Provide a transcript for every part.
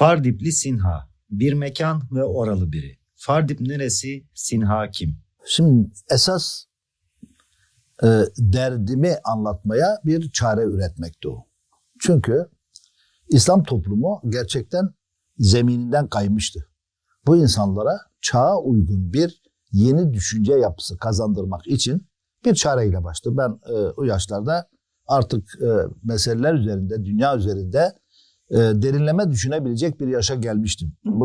Fardipli Sinha. Bir mekan ve oralı biri. Fardip neresi? Sinha kim? Şimdi esas e, derdimi anlatmaya bir çare üretmekti o. Çünkü İslam toplumu gerçekten zemininden kaymıştı. Bu insanlara çağa uygun bir yeni düşünce yapısı kazandırmak için bir çareyle başladı. Ben e, o yaşlarda artık e, meseleler üzerinde, dünya üzerinde e, derinleme düşünebilecek bir yaşa gelmiştim. Bu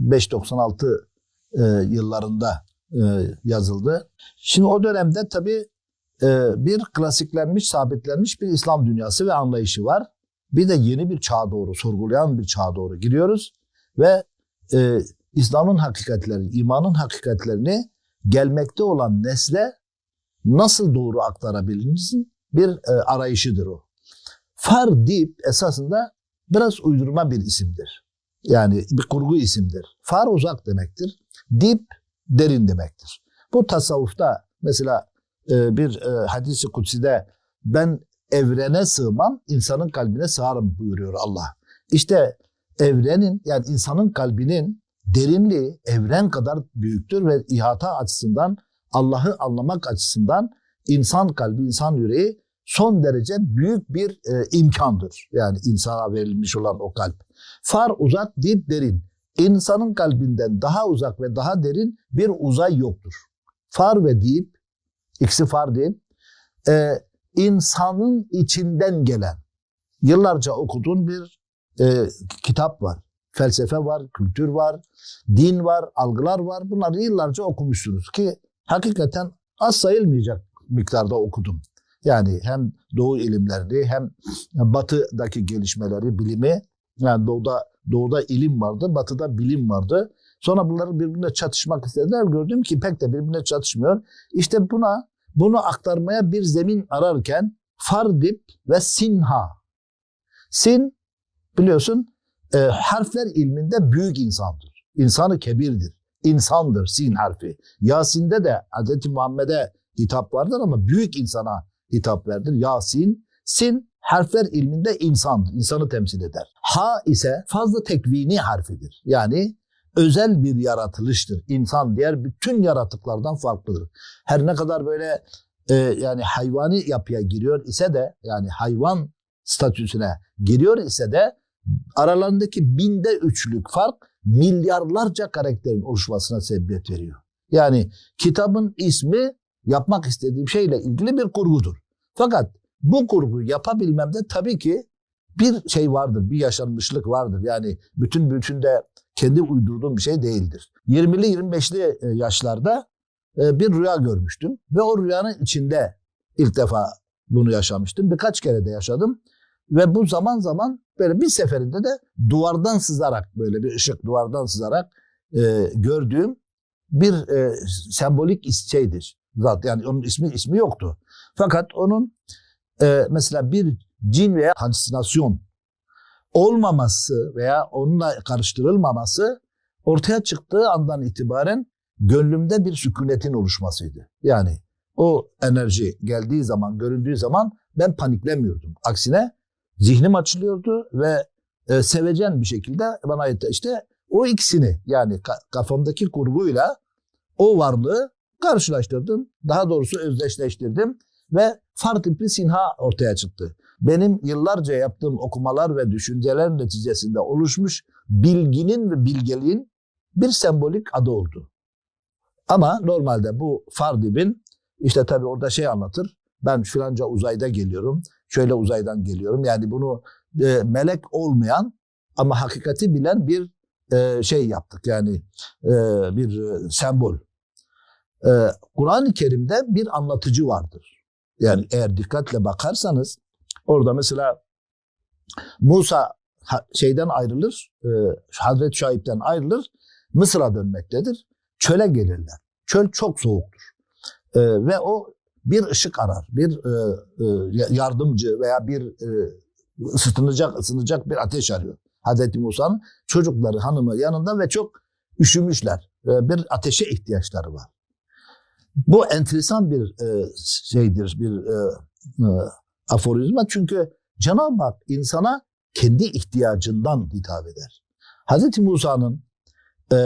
95-96 e, yıllarında e, yazıldı. Şimdi o dönemde tabii e, bir klasiklenmiş, sabitlenmiş bir İslam dünyası ve anlayışı var. Bir de yeni bir çağa doğru, sorgulayan bir çağa doğru giriyoruz. Ve e, İslam'ın hakikatleri, imanın hakikatlerini gelmekte olan nesle nasıl doğru aktarabilirimizin bir e, arayışıdır o. Far deyip esasında biraz uydurma bir isimdir. Yani bir kurgu isimdir. Far uzak demektir. Dip derin demektir. Bu tasavvufta mesela e, bir e, hadisi kutside ben evrene sığmam, insanın kalbine sığarım buyuruyor Allah. İşte evrenin yani insanın kalbinin derinliği evren kadar büyüktür ve ihata açısından Allah'ı anlamak açısından insan kalbi, insan yüreği son derece büyük bir e, imkandır. Yani insana verilmiş olan o kalp. Far uzak, dip derin. İnsanın kalbinden daha uzak ve daha derin bir uzay yoktur. Far ve dip, ikisi far değil, e, insanın içinden gelen, yıllarca okuduğun bir e, kitap var. Felsefe var, kültür var, din var, algılar var. Bunları yıllarca okumuşsunuz ki hakikaten az sayılmayacak miktarda okudum. Yani hem doğu ilimlerini hem batıdaki gelişmeleri, bilimi yani doğuda doğuda ilim vardı, batıda bilim vardı. Sonra bunları birbirine çatışmak istediler. Gördüm ki pek de birbirine çatışmıyor. İşte buna bunu aktarmaya bir zemin ararken Fardip ve Sinha. Sin biliyorsun e, harfler ilminde büyük insandır. İnsanı kebirdir. İnsandır sin harfi. Yasin'de de Hz. Muhammed'e hitap vardır ama büyük insana hitap verdir. Yasin, sin harfler ilminde insandır. İnsanı temsil eder. Ha ise fazla tekvini harfidir. Yani özel bir yaratılıştır. İnsan diğer bütün yaratıklardan farklıdır. Her ne kadar böyle e, yani hayvani yapıya giriyor ise de yani hayvan statüsüne giriyor ise de aralarındaki binde üçlük fark milyarlarca karakterin oluşmasına sebebiyet veriyor. Yani kitabın ismi yapmak istediğim şeyle ilgili bir kurgudur. Fakat bu kurgu yapabilmemde tabii ki bir şey vardır, bir yaşanmışlık vardır. Yani bütün bütün de kendi uydurduğum bir şey değildir. 20'li 25'li e, yaşlarda e, bir rüya görmüştüm ve o rüyanın içinde ilk defa bunu yaşamıştım. Birkaç kere de yaşadım ve bu zaman zaman böyle bir seferinde de duvardan sızarak böyle bir ışık duvardan sızarak e, gördüğüm bir e, sembolik şeydir. Zat yani onun ismi ismi yoktu. Fakat onun e, mesela bir cin veya halüsinasyon olmaması veya onunla karıştırılmaması ortaya çıktığı andan itibaren gönlümde bir sükunetin oluşmasıydı. Yani o enerji geldiği zaman, göründüğü zaman ben paniklemiyordum. Aksine zihnim açılıyordu ve e, sevecen bir şekilde bana işte o ikisini yani kafamdaki kurguyla o varlığı karşılaştırdım. Daha doğrusu özdeşleştirdim ve farklı bir sinha ortaya çıktı. Benim yıllarca yaptığım okumalar ve düşünceler neticesinde oluşmuş bilginin ve bilgeliğin bir sembolik adı oldu. Ama normalde bu Fardib'in işte tabii orada şey anlatır. Ben filanca uzayda geliyorum, şöyle uzaydan geliyorum. Yani bunu e, melek olmayan ama hakikati bilen bir e, şey yaptık. Yani e, bir e, sembol. E, Kur'an-ı Kerim'de bir anlatıcı vardır. Yani eğer dikkatle bakarsanız orada mesela Musa şeyden ayrılır, e, Hazreti Şahip'ten ayrılır, Mısır'a dönmektedir. Çöle gelirler. Çöl çok soğuktur. E, ve o bir ışık arar, bir e, e, yardımcı veya bir e, ısıtılacak, ısınacak bir ateş arıyor. Hazreti Musa'nın çocukları, hanımı yanında ve çok üşümüşler. E, bir ateşe ihtiyaçları var. Bu enteresan bir e, şeydir, bir e, e, aforizma. Çünkü Cenab-ı Hak insana kendi ihtiyacından hitap eder. Hazreti Musa'nın e,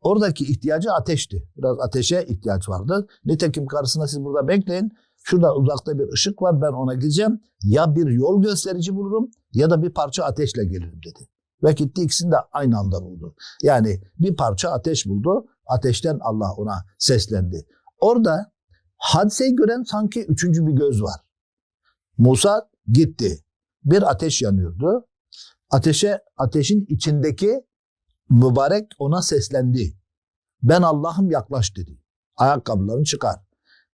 oradaki ihtiyacı ateşti. Biraz ateşe ihtiyaç vardı. Nitekim karşısına siz burada bekleyin. Şurada uzakta bir ışık var ben ona gideceğim. Ya bir yol gösterici bulurum ya da bir parça ateşle gelirim dedi. Ve gitti ikisini de aynı anda buldu. Yani bir parça ateş buldu. Ateşten Allah ona seslendi. Orada hadiseyi gören sanki üçüncü bir göz var. Musa gitti. Bir ateş yanıyordu. Ateşe ateşin içindeki mübarek ona seslendi. Ben Allah'ım yaklaş dedi. Ayakkabılarını çıkar.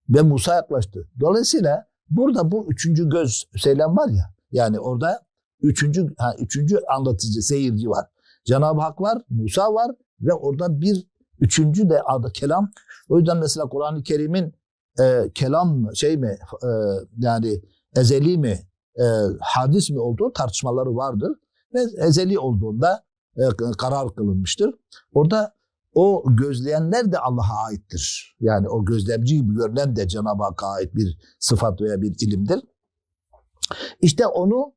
Ve Musa yaklaştı. Dolayısıyla burada bu üçüncü göz söylem var ya. Yani orada üçüncü, ha, üçüncü anlatıcı, seyirci var. Cenab-ı Hak var, Musa var ve orada bir üçüncü de adı kelam. O yüzden mesela Kur'an-ı Kerim'in e, kelam şey mi e, yani ezeli mi e, hadis mi olduğu tartışmaları vardır. Ve ezeli olduğunda e, karar kılınmıştır. Orada o gözleyenler de Allah'a aittir. Yani o gözlemci gibi görülen de Cenab-ı Hakk'a ait bir sıfat veya bir ilimdir. İşte onu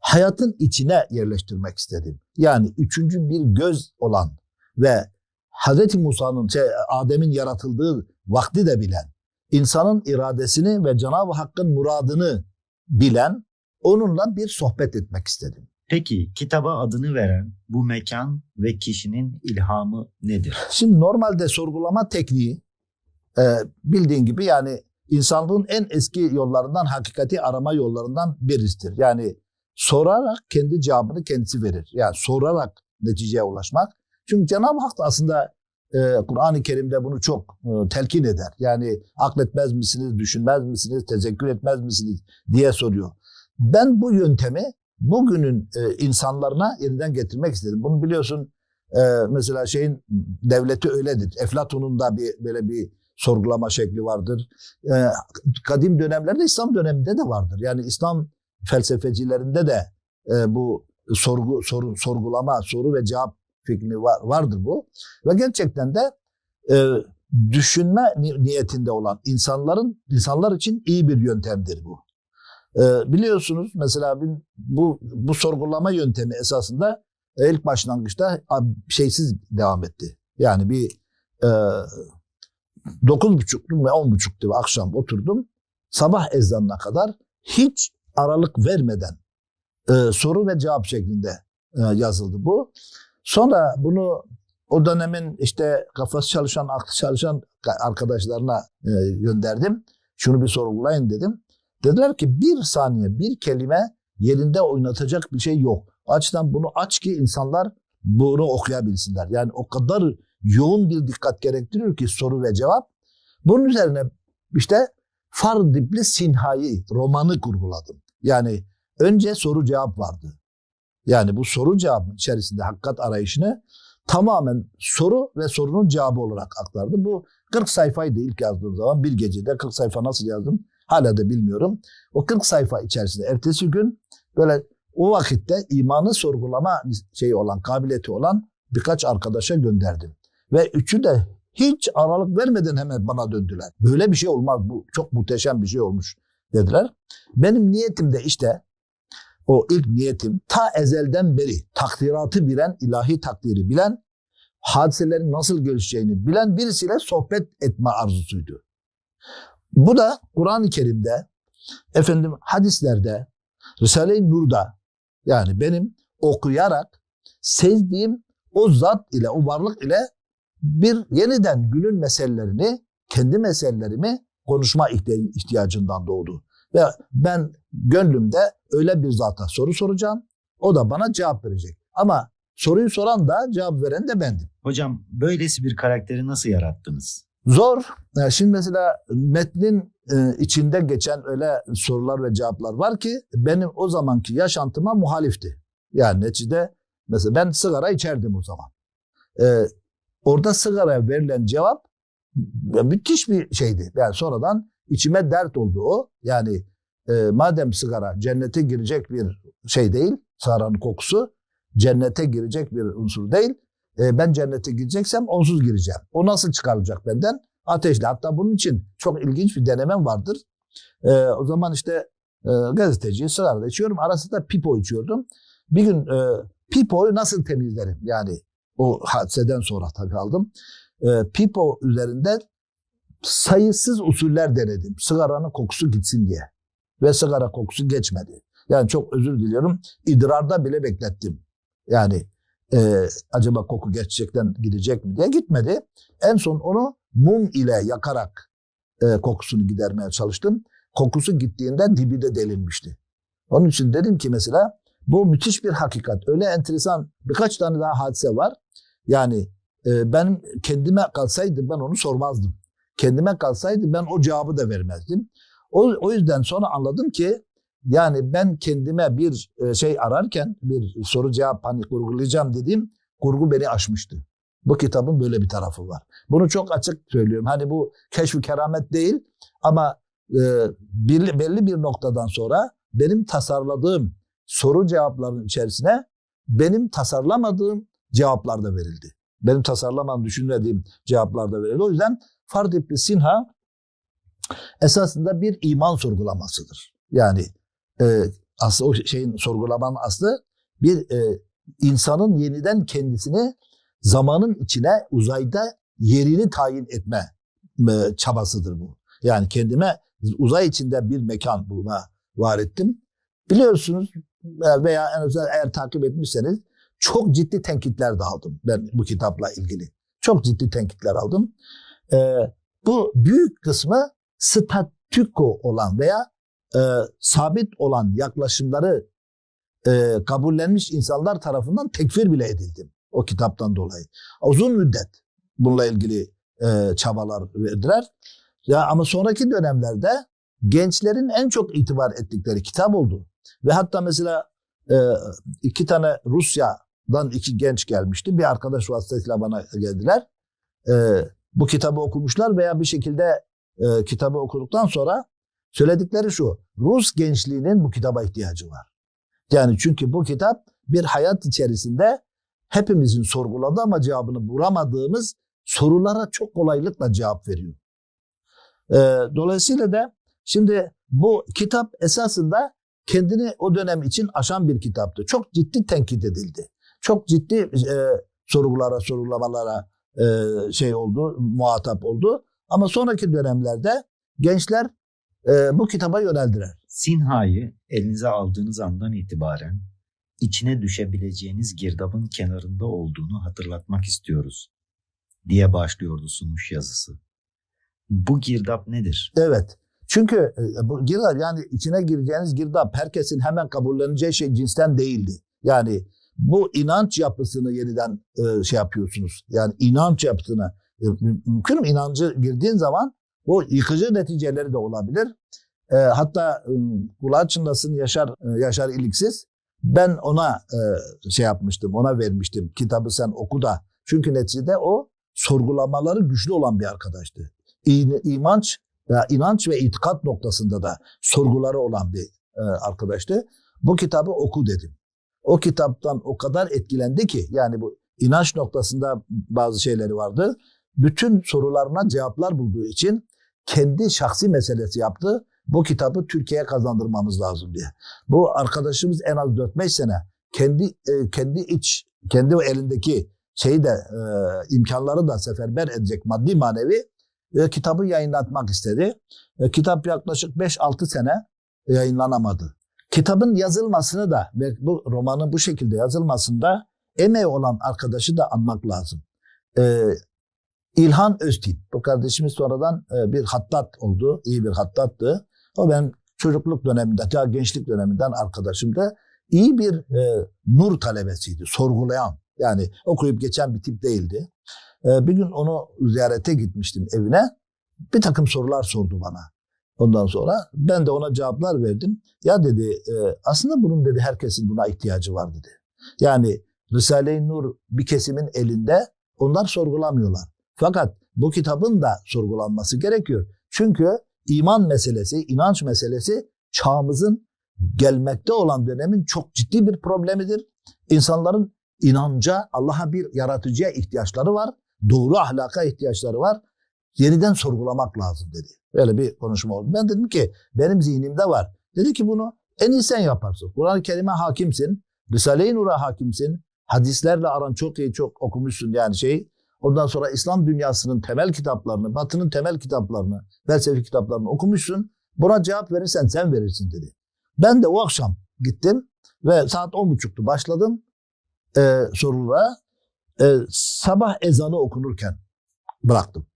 hayatın içine yerleştirmek istedim. Yani üçüncü bir göz olan ve Hz. Musa'nın, şey, Adem'in yaratıldığı vakti de bilen, insanın iradesini ve Cenab-ı Hakk'ın muradını bilen, onunla bir sohbet etmek istedim. Peki kitaba adını veren bu mekan ve kişinin ilhamı nedir? Şimdi normalde sorgulama tekniği e, bildiğin gibi yani insanlığın en eski yollarından hakikati arama yollarından birisidir. Yani sorarak kendi cevabını kendisi verir. Yani sorarak neticeye ulaşmak. Çünkü Cenab-ı Hak da aslında e, Kur'an-ı Kerim'de bunu çok e, telkin eder. Yani akletmez misiniz, düşünmez misiniz, tezekkür etmez misiniz diye soruyor. Ben bu yöntemi bugünün e, insanlarına yeniden getirmek istedim. Bunu biliyorsun e, mesela şeyin devleti öyledir. Eflatun'un da bir böyle bir sorgulama şekli vardır. E, kadim dönemlerde İslam döneminde de vardır. Yani İslam felsefecilerinde de e, bu sorgu soru sorgulama soru ve cevap fikri var, vardır bu. Ve gerçekten de e, düşünme niyetinde olan insanların insanlar için iyi bir yöntemdir bu. E, biliyorsunuz mesela bu bu sorgulama yöntemi esasında ilk başlangıçta şeysiz devam etti. Yani bir e, dokuz buçuk ve on buçuk gibi akşam oturdum. Sabah ezanına kadar hiç aralık vermeden e, soru ve cevap şeklinde e, yazıldı bu. Sonra bunu o dönemin işte kafası çalışan, aklı çalışan arkadaşlarına e, gönderdim. Şunu bir sorgulayın dedim. Dediler ki bir saniye bir kelime yerinde oynatacak bir şey yok. Açtan bunu aç ki insanlar bunu okuyabilsinler. Yani o kadar yoğun bir dikkat gerektiriyor ki soru ve cevap. Bunun üzerine işte Fardibli Sinha'yı romanı kurguladım. Yani önce soru cevap vardı. Yani bu soru cevabın içerisinde hakikat arayışını tamamen soru ve sorunun cevabı olarak aktardı. Bu 40 sayfaydı ilk yazdığım zaman. Bir gecede 40 sayfa nasıl yazdım hala da bilmiyorum. O 40 sayfa içerisinde ertesi gün böyle o vakitte imanı sorgulama şeyi olan, kabiliyeti olan birkaç arkadaşa gönderdim. Ve üçü de hiç aralık vermeden hemen bana döndüler. Böyle bir şey olmaz. Bu çok muhteşem bir şey olmuş dediler. Benim niyetim de işte o ilk niyetim ta ezelden beri takdiratı bilen, ilahi takdiri bilen, hadiselerin nasıl gelişeceğini bilen birisiyle sohbet etme arzusuydu. Bu da Kur'an-ı Kerim'de, efendim hadislerde, Risale-i Nur'da yani benim okuyarak sezdiğim o zat ile, o varlık ile bir yeniden günün meselelerini, kendi meselelerimi konuşma ihtiyacından doğdu. Ve ben gönlümde öyle bir zata soru soracağım. O da bana cevap verecek. Ama soruyu soran da cevap veren de bendim. Hocam böylesi bir karakteri nasıl yarattınız? Zor. Şimdi mesela metnin e, içinde geçen öyle sorular ve cevaplar var ki benim o zamanki yaşantıma muhalifti. Yani neticede mesela ben sigara içerdim o zaman. Ee, orada sigaraya verilen cevap müthiş bir şeydi. Yani sonradan içime dert oldu o. Yani e, madem sigara cennete girecek bir şey değil, sigaranın kokusu cennete girecek bir unsur değil. E, ben cennete gireceksem onsuz gireceğim. O nasıl çıkarılacak benden? Ateşle. Hatta bunun için çok ilginç bir denemem vardır. E, o zaman işte e, gazeteci sigara da içiyorum. Arasında pipo içiyordum. bir gün e, Pipo'yu nasıl temizlerim? Yani o hadiseden sonra tabii aldım. E, Pipo üzerinde sayısız usuller denedim. Sigaranın kokusu gitsin diye. Ve sigara kokusu geçmedi. Yani çok özür diliyorum. İdrarda bile beklettim. Yani e, acaba koku gerçekten gidecek mi diye gitmedi. En son onu mum ile yakarak e, kokusunu gidermeye çalıştım. Kokusu gittiğinde dibi de delinmişti. Onun için dedim ki mesela bu müthiş bir hakikat. Öyle enteresan birkaç tane daha hadise var. Yani e, ben kendime kalsaydı ben onu sormazdım. Kendime kalsaydı ben o cevabı da vermezdim. O, o yüzden sonra anladım ki yani ben kendime bir e, şey ararken bir soru cevap hani kurgulayacağım dediğim kurgu beni aşmıştı. Bu kitabın böyle bir tarafı var. Bunu çok açık söylüyorum. Hani bu keşf keramet değil ama e, belli, belli bir noktadan sonra benim tasarladığım soru cevapların içerisine benim tasarlamadığım cevaplar da verildi. Benim tasarlamam, düşünmediğim cevaplar da verildi. O yüzden Fard İbni Sinha esasında bir iman sorgulamasıdır. Yani e, aslı o şeyin sorgulamanın aslı bir e, insanın yeniden kendisini zamanın içine uzayda yerini tayin etme e, çabasıdır bu. Yani kendime uzay içinde bir mekan bulma var ettim. Biliyorsunuz e, veya en azından eğer takip etmişseniz çok ciddi tenkitler de aldım ben bu kitapla ilgili. Çok ciddi tenkitler aldım. Ee, bu büyük kısmı statüko olan veya e, sabit olan yaklaşımları e, kabullenmiş insanlar tarafından tekfir bile edildim o kitaptan dolayı. Uzun müddet bununla ilgili e, çabalar verdiler. Ya ama sonraki dönemlerde gençlerin en çok itibar ettikleri kitap oldu. Ve hatta mesela e, iki tane Rusya'dan iki genç gelmişti. Bir arkadaş vasıtasıyla bana geldiler. E, bu kitabı okumuşlar veya bir şekilde e, kitabı okuduktan sonra söyledikleri şu. Rus gençliğinin bu kitaba ihtiyacı var. Yani çünkü bu kitap bir hayat içerisinde hepimizin sorguladığı ama cevabını bulamadığımız sorulara çok kolaylıkla cevap veriyor. E, dolayısıyla da şimdi bu kitap esasında kendini o dönem için aşan bir kitaptı. Çok ciddi tenkit edildi. Çok ciddi e, sorgulara, sorgulamalara e, şey oldu, muhatap oldu. Ama sonraki dönemlerde gençler e, bu kitaba yöneldiler. Sinha'yı elinize aldığınız andan itibaren içine düşebileceğiniz girdabın kenarında olduğunu hatırlatmak istiyoruz diye başlıyordu sunuş yazısı. Bu girdap nedir? Evet. Çünkü e, bu girdap yani içine gireceğiniz girdap herkesin hemen kabulleneceği şey cinsten değildi. Yani bu inanç yapısını yeniden e, şey yapıyorsunuz. Yani inanç yapısına e, mümkün mü? inancı girdiğin zaman bu yıkıcı neticeleri de olabilir. E, hatta e, kulağı çınlasın Yaşar e, Yaşar İliksiz ben ona e, şey yapmıştım, ona vermiştim. Kitabı sen oku da. Çünkü neticede o sorgulamaları güçlü olan bir arkadaştı. İmanç veya inanç ve itikat noktasında da sorguları olan bir e, arkadaştı. Bu kitabı oku dedim. O kitaptan o kadar etkilendi ki yani bu inanç noktasında bazı şeyleri vardı. Bütün sorularına cevaplar bulduğu için kendi şahsi meselesi yaptı. Bu kitabı Türkiye'ye kazandırmamız lazım diye. Bu arkadaşımız en az 4-5 sene kendi e, kendi iç kendi elindeki şeyi de e, imkanları da seferber edecek maddi manevi e, kitabı yayınlatmak istedi. Kitap yaklaşık 5-6 sene yayınlanamadı. Kitabın yazılmasını da ve bu romanın bu şekilde yazılmasında emeği olan arkadaşı da anmak lazım. E, İlhan Öztürk. Bu kardeşimiz sonradan e, bir hattat oldu. iyi bir hattattı. O benim çocukluk döneminde, ya gençlik döneminden arkadaşımdı. İyi bir e, nur talebesiydi, sorgulayan. Yani okuyup geçen bir tip değildi. E, bir gün onu ziyarete gitmiştim evine. Bir takım sorular sordu bana. Ondan sonra ben de ona cevaplar verdim. Ya dedi e, aslında bunun dedi herkesin buna ihtiyacı var dedi. Yani Risale-i Nur bir kesimin elinde onlar sorgulamıyorlar. Fakat bu kitabın da sorgulanması gerekiyor. Çünkü iman meselesi, inanç meselesi çağımızın gelmekte olan dönemin çok ciddi bir problemidir. İnsanların inanca, Allah'a bir yaratıcıya ihtiyaçları var. Doğru ahlaka ihtiyaçları var. Yeniden sorgulamak lazım dedi. Böyle bir konuşma oldu. Ben dedim ki benim zihnimde var. Dedi ki bunu en iyi sen yaparsın. Kur'an-ı Kerim'e hakimsin. Risale-i Nur'a hakimsin. Hadislerle aran çok iyi çok okumuşsun yani şey. Ondan sonra İslam dünyasının temel kitaplarını, Batı'nın temel kitaplarını, felsefi kitaplarını okumuşsun. Buna cevap verirsen sen verirsin dedi. Ben de o akşam gittim ve saat on buçuktu başladım e, sorulara. E, sabah ezanı okunurken bıraktım.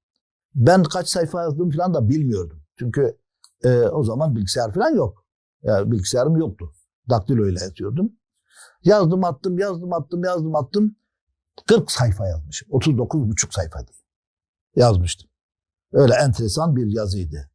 Ben kaç sayfa yazdım falan da bilmiyordum. Çünkü e, o zaman bilgisayar falan yok. Yani bilgisayarım yoktu. Daktilo ile yazıyordum. Yazdım attım, yazdım attım, yazdım attım. 40 sayfa yazmışım. 39 buçuk sayfa diye yazmıştım. Öyle enteresan bir yazıydı.